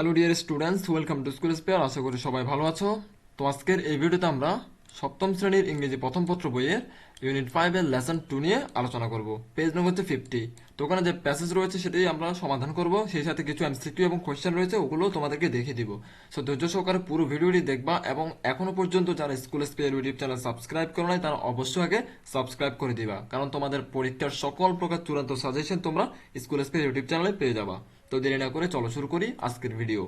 Hello dear students welcome to school spare আশা করি সবাই ভালো আছো। তো আজকের এই ভিডিওতে আমরা সপ্তম শ্রেণির ইংরেজি প্রথম পত্র বইয়ের ইউনিট ফাইভের লেসন টু নিয়ে আলোচনা করব। পেজ নম্বর হচ্ছে ফিফটি তো ওখানে যে প্যাসেজ রয়েছে সেটাই আমরা সমাধান করব। সেই সাথে কিছু এমসিকিউ এবং কোয়েশ্চেন রয়েছে, ওগুলো তোমাদেরকে দেখিয়ে দিব। সো ধৈর্য সহকারে পুরো ভিডিওটি দেখবা এবং এখনও পর্যন্ত যারা school spare YouTube channel subscribe করো নাই, তারা অবশ্যই আগে সাবস্ক্রাইব করে দিবা। কারণ তোমাদের পরীক্ষার সকল প্রকার চূড়ান্ত সাজেশন তোমরা স্কুল স্পেয়ার ইউটিউব চ্যানেলে পেয়ে যাবা। তো দেরি না করে চলো শুরু করি আজকের video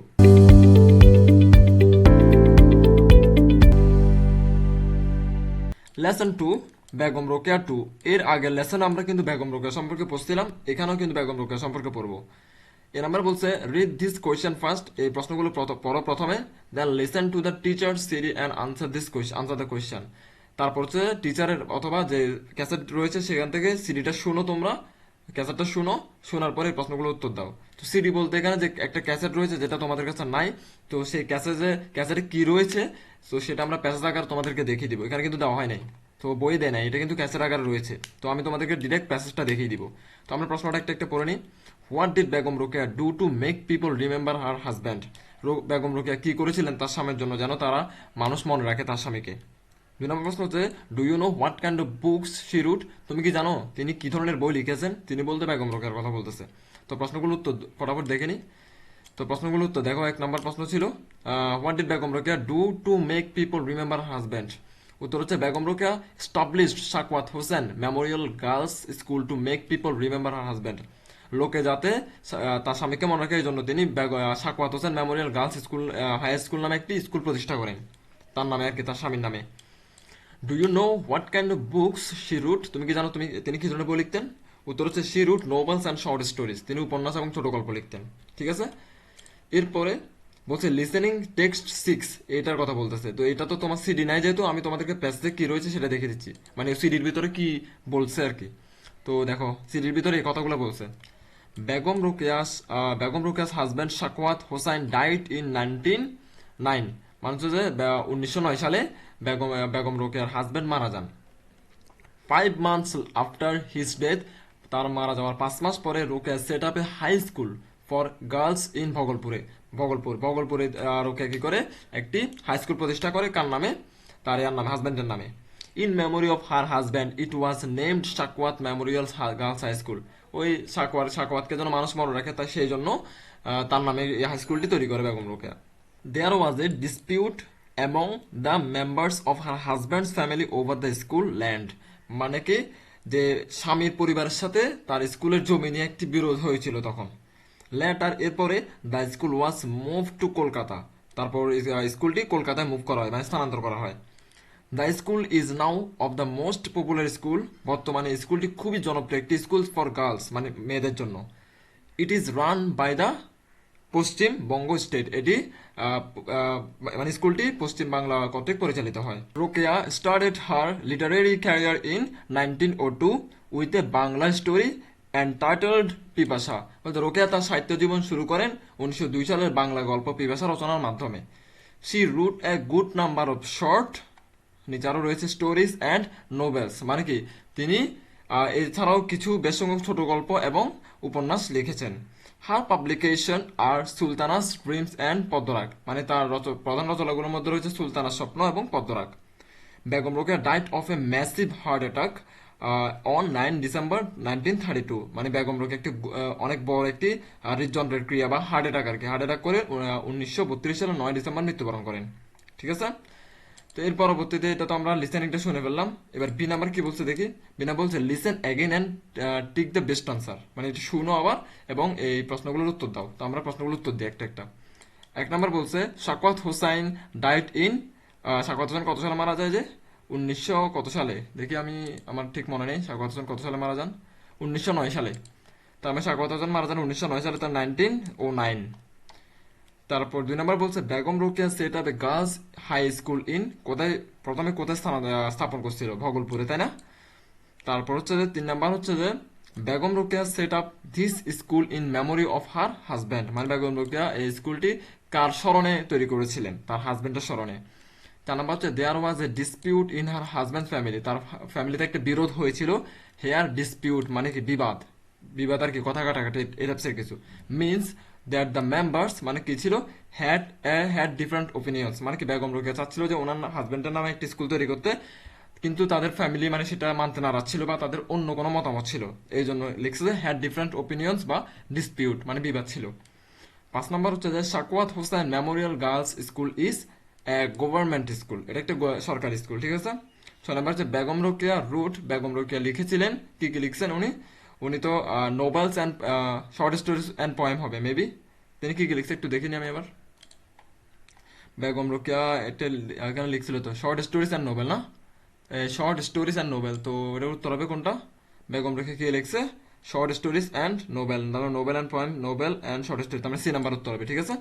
lesson two Begum Rokeya two এর আগের লেসন আমরা কিন্তু বেগম রোকেয়া সম্পর্কে পড়ছিলাম, এখানেও কিন্তু বেগম রোকেয়া সম্পর্কে পড়ব। এ নাম্বার বলছে রিড দিস কোয়েশ্চেন ফার্স্ট এই প্রশ্নগুলো পড়ো প্রথমে then listen to the teacher Siri and answer this question answer the question তারপর হচ্ছে টিচারের অথবা যে ক্যাসেট রয়েছে, সেখান থেকে সিডিটা শুনো তোমরা। ক্যাসেটটা শুনো, শোনার পরে প্রশ্নগুলো উত্তর দাও। তো সিডি বলতে এখানে যে একটা ক্যাসেট রয়েছে, যেটা তোমাদের কাছে নাই, তো সেই ক্যাসেটে ক্যাসেটে কি রয়েছে, তো সেটা আমরা প্যাসেজ আকার তোমাদেরকে দেখিয়ে দিব। এখানে কিন্তু দেওয়া হয় নাই, তো বই দেয় নাই, এটা কিন্তু ক্যাসেট আকার রয়েছে। তো আমি তোমাদেরকে ডিরেক্ট প্যাসেজটা দেখিয়ে দিব। তো আমরা প্রশ্নটা একটা একটা পড়ে নিই। What did Begum Rokeya do to make people remember her husband Begum Rokeya কি করেছিলেন তার স্বামীর জন্য, যেন তারা মানুষ মনে রাখে তার স্বামীকে? দুই নম্বর প্রশ্ন হচ্ছে do you know what kind of books she wrote তুমি কি জানো, তিনি কি ধরনের বই লিখেছেন? তিনি বলতে বেগম রোকেয়ার কথা বলতেছে। তো প্রশ্নগুলো উত্তর ফটাফট দেখে নি। তো প্রশ্নগুলো উত্তর, দেখো, এক নম্বর প্রশ্ন ছিল what did Begum Rokeya do to make people remember husband উত্তর হচ্ছে Begum Rokeya established Sakhawat Hossain memorial girls school to make people remember her husband লোকে যাতে তার স্বামীকে মনে রাখে এই জন্য তিনি Sakhawat Hossain memorial girls school high school নামে একটি স্কুল প্রতিষ্ঠা করেন। তার নামে আর কি, তার স্বামীর নামে। Do you know what kind of books she wrote তুমি কি জানো? তুমি, তিনি কি ধরনের বই লিখতেন? উত্তর হচ্ছে she wrote novels and short stories তিনি উপন্যাস এবং ছোট গল্প লিখতেন। ঠিক আছে? এরপরে বলছে লিসেনিং টেক্সট সিক্স এটার কথা বলতেছে। তো এটা তো তোমার সিডি নাই যেহেতু, আমি তোমাদেরকে প্যাসেজে কি রয়েছে সেটা দেখে দিচ্ছি। মানে সিডির ভিতরে কি বলছে আর কি। তো দেখো সিডির ভিতরে এই কথাগুলো বলছে Begum Rokeya's Begum Rokeya's husband Sakhawat Hossain died in nineteen nine মানে হচ্ছে যে উনিশশো নয় সালে বেগম বেগম রোকেয়ার হাজব্যান্ড মারা যান। Five months after his death তার মারা যাওয়ার পাঁচ মাস পরে Rokeya set up a high school for girls in ভগলপুরে Bhagalpur ভগলপুরে রোকেয়া কি করে? একটি হাই স্কুল প্রতিষ্ঠা করে কার নামে? তার ইয়ার নামে হাজব্যান্ডের নামে। In memory of her husband it was named Sakhawat memorial girls high school ওই শাকওয়াত শাকওয়াতকে যেন মানুষ মনে রাখে, তাই সেই জন্য তার নামে এই হাই স্কুলটি তৈরি করে Begum Rokeya. There was a dispute among the members of her husband's family over the school land মানে কি? যে স্বামীর পরিবারের সাথে তার স্কুলের জমি নিয়ে একটি বিরোধ হয়েছিল তখন। লেটার এরপরে the school was move to Kolkata তারপর স্কুলটি কলকাতায় মুভ করা হয় মানে স্থানান্তর করা হয়। The school is now of the most popular school বর্তমানে স্কুলটি খুবই জনপ্রিয়, একটি স্কুল ফর গার্লস মানে মেয়েদের জন্য। It is run by the Paschim Banga state, এটি মানে স্কুলটি পশ্চিম বাংলা কর্তৃক পরিচালিত হয়। Rokeya started her literary career in nineteen o two with a Bangla story and entitled Pipasa বলতে রোকেয়া তার সাহিত্য জীবন শুরু করেন উনিশশো দুই সালের বাংলা গল্প পিপাসা রচনার মাধ্যমে। She wrote a good number of short নিচে আরও রয়েছে স্টোরিজ অ্যান্ড নোভেলস মানে কি? তিনি এছাড়াও কিছু বেসংখ্যক ছোট গল্প এবং উপন্যাস লিখেছেন। Her publication are Sultana's dreams and Padmarag মানে তার প্রধান রচনাগুলোর মধ্যে রয়েছে সুলতানার স্বপ্ন এবং Padmarag. Begum Rokeya died of a massive heart attack on nine December nineteen thirty two মানে বেগম রোকেয়া একটি অনেক বড় একটি হৃদযন্ত্রের ক্রিয়া বা হার্ট অ্যাটাক আর কি। হার্ট অ্যাটাক করে উনিশশো বত্রিশ সালের নয় ডিসেম্বর মৃত্যুবরণ করেন। ঠিক আছে? তো এর পরবর্তীতে এটা তো আমরা লিসেনিংটা শুনে ফেললাম। এবার বি নাম্বার কি বলছে দেখি? বিনা বলছে listen again and tick the best answer মানে এটা শুনো আবার এবং এই প্রশ্নগুলোর উত্তর দাও। তো আমরা প্রশ্নগুলোর উত্তর দিই একটা একটা। এক নাম্বার বলছে শাকওয়াত হোসাইন ডায়েট ইন শাকওয়াত হোসেন কত সালে মারা যায় যে? উনিশশো কত সালে? দেখি আমি, আমার ঠিক মনে নেই শাকওয়াত হোসেন কত সালে মারা যান? উনিশশো নয় সালে। তো আমি শাকওয়াত হোসেন মারা যান উনিশশো নয় সালে, তার নাইনটিন ও নাইন তারপর দুই নম্বর বলছে, Begum Rokeya set up a girls high school in কোথায় প্রথমে কোথায় স্থাপন করছিল? ভগলপুরে, তাই না? তারপর হচ্ছে যে, তিন নাম্বার হচ্ছে যে, Begum Rokeya set up this school in memory of her husband মানে বেগম রোকেয়া এই স্কুলটি কার স্মরণে তৈরি করেছিলেন? তার হাজব্যান্ডের স্মরণে। চার নাম্বার হচ্ছে there was a dispute in her husband family তার ফ্যামিলিতে একটা বিরোধ হয়েছিল। হেয়ার ডিসপিউট মানে কি? বিবাদ। বিবাদ আর কি কথা কাটাকাটি, এই টাইপসের কিছু। মিনস দ্যাট দ্য মেম্বার্স মানে কি ছিল? হ্যাড হ্যাড ডিফারেন্ট ওপিনিয়ন্স মানে কি বেগম রোকেয়া চাচ্ছিল যে ওনার হাজবেন্ডের নামে একটি স্কুল তৈরি করতে, কিন্তু তাদের ফ্যামিলি মানে সেটা মানতে নারাজ ছিল বা তাদের অন্য কোনো মতামত ছিল। এই জন্য লিখছে যে হ্যাড ডিফারেন্ট ওপিনিয়ন্স বা ডিসপিউট মানে বিবাদ ছিল। পাঁচ নম্বর হচ্ছে যে Sakhawat Hossain memorial girls school is government school এটা একটা সরকারি স্কুল ঠিক আছে? ছয় নম্বর হচ্ছে বেগম রোকেয়া রুট বেগম রোকেয়া লিখেছিলেন, কি কি লিখছেন উনি? উনি তো novels and short stories and poem হবে মেবি তিনি কি কি লিখছে একটু দেখিনি আমি এবার? বেগম রোকেয়া এটা এখানে লিখছিল তো? শর্ট স্টোরিজ অ্যান্ড নোবেল না? শর্ট স্টোরিজ অ্যান্ড নোবেল তো এটার উত্তর হবে কোনটা? বেগম রোকেয়া কি লিখছে? শর্ট স্টোরিজ অ্যান্ড নোবেল তাহলে novel and poem novel and short stories তার মানে সি নাম্বার উত্তর হবে, ঠিক আছে?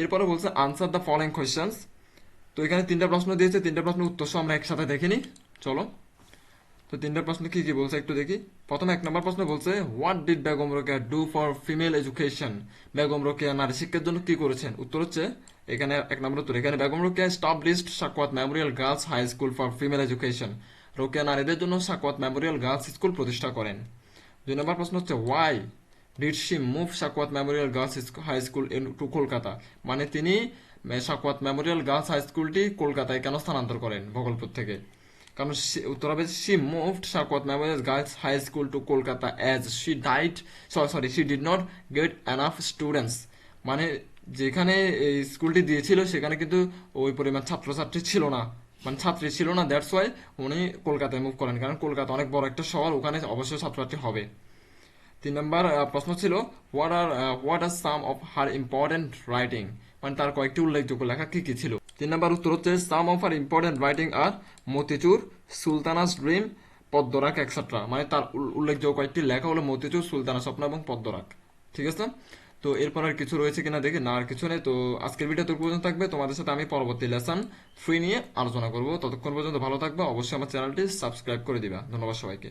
এরপরে বলছে আনসার দ্য ফলোইং কোয়েশ্চেন্স তো এখানে তিনটা প্রশ্ন দিয়েছে, তিনটা প্রশ্নের উত্তর আমরা একসাথে দেখিনি চলো। তো তিনটা প্রশ্ন কি কি বলছে একটু দেখি? প্রথমে এক নম্বর প্রশ্ন বলছে what did Begum Rokeya do for female education Begum Rokeya নারী শিক্ষার জন্য কি করেছেন? উত্তর হচ্ছে, এখানে এক নম্বর উত্তর, এখানে Begum Rokeya established Sakhawat memorial girls high school for female education Rokeya নারীদের জন্য সাকওয়াত মেমোরিয়াল গার্লস স্কুল প্রতিষ্ঠা করেন। দুই নম্বর প্রশ্ন হচ্ছে why did she move Sakhawat memorial girls high school to Kolkata মানে তিনি সাকওয়াত মেমোরিয়াল গার্লস হাই স্কুলটি কলকাতায় কেন স্থানান্তর করেন? ভগলপুর থেকে। কারণ উত্তর হবে she moved Sakhawat memorial girls high school to Kolkata as she died sorry she did not get enough students মানে যেখানে এই স্কুলটি দিয়েছিল, সেখানে কিন্তু ওই পরিমাণ ছাত্রছাত্রী ছিল না। মানে ছাত্রী ছিল না দ্যাটস ওয়াই উনি কলকাতায় মুভ করেন। কারণ কলকাতা অনেক বড় একটা শহর, ওখানে অবশ্যই ছাত্রছাত্রী হবে। তিন নম্বর প্রশ্ন ছিল what are what are some of her important writing মানে তার কয়েকটি উল্লেখযোগ্য লেখা কী কী ছিল? তিন নম্বর উত্তর হচ্ছে some of are important writing R Motichur, Sultana's dream Padmarag etcetera মানে তার উল্লেখযোগ্য কয়েকটি লেখা হলো মতিচুর, সুলতানা স্বপ্ন এবং পদ্মরাক ঠিক আছে? তো এরপর আর কিছু রয়েছে কিনা দেখি না, আর কিছু নেই। তো আজকের ভিডিও তোর পর্যন্ত থাকবে। তোমাদের সাথে আমি পরবর্তী লেসন ফ্রি নিয়ে আলোচনা করব। ততক্ষণ পর্যন্ত ভালো থাকবে। অবশ্যই আমার চ্যানেলটি সাবস্ক্রাইব করে দিবা। ধন্যবাদ সবাইকে।